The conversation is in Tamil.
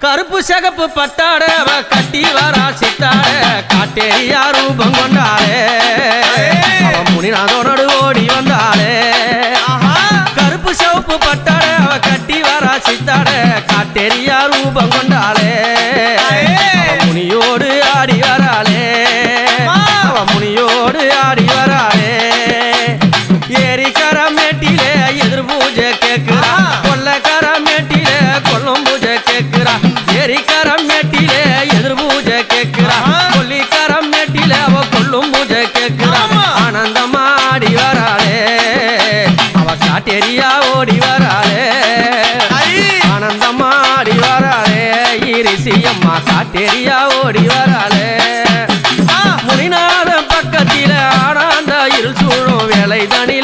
கருப்பு சிகப்பு பட்டாட அவ கட்டி வரா சித்தாட காட்டேரியா ரூபம் கொண்டாளே அவ முனிநாதோனோடு ஓடி வந்தாளே கருப்பு சிவப்பு பட்டாட அவ கட்டி வரா சித்தாட காட்டேரியா ரூபம் கொண்டாளே முனியோடு ஆடி வராளே. அவ முனியோடு ஆடி வராளே. ஏரிக்கர மேட்டிலே எதிர் பூஜை கேக்குறா. எரிக்கரம் நெட்டிலே எதிர் பூஜை கேட்கிறா கொல்லிக்கரம் நெட்டிலே அவ கொள்ளும் பூஜை கேட்கிறா ஆனந்தமா ஆடி வராளே. அவ காட்டெரியா ஓடி வராளே. ஆனந்தமா ஆடி வராளே. இரிசி அம்மா காட்டெரியா ஓடி வராளே. முனிநாத பக்கத்தில ஆனந்த இருள் சூழும் வேலை தனி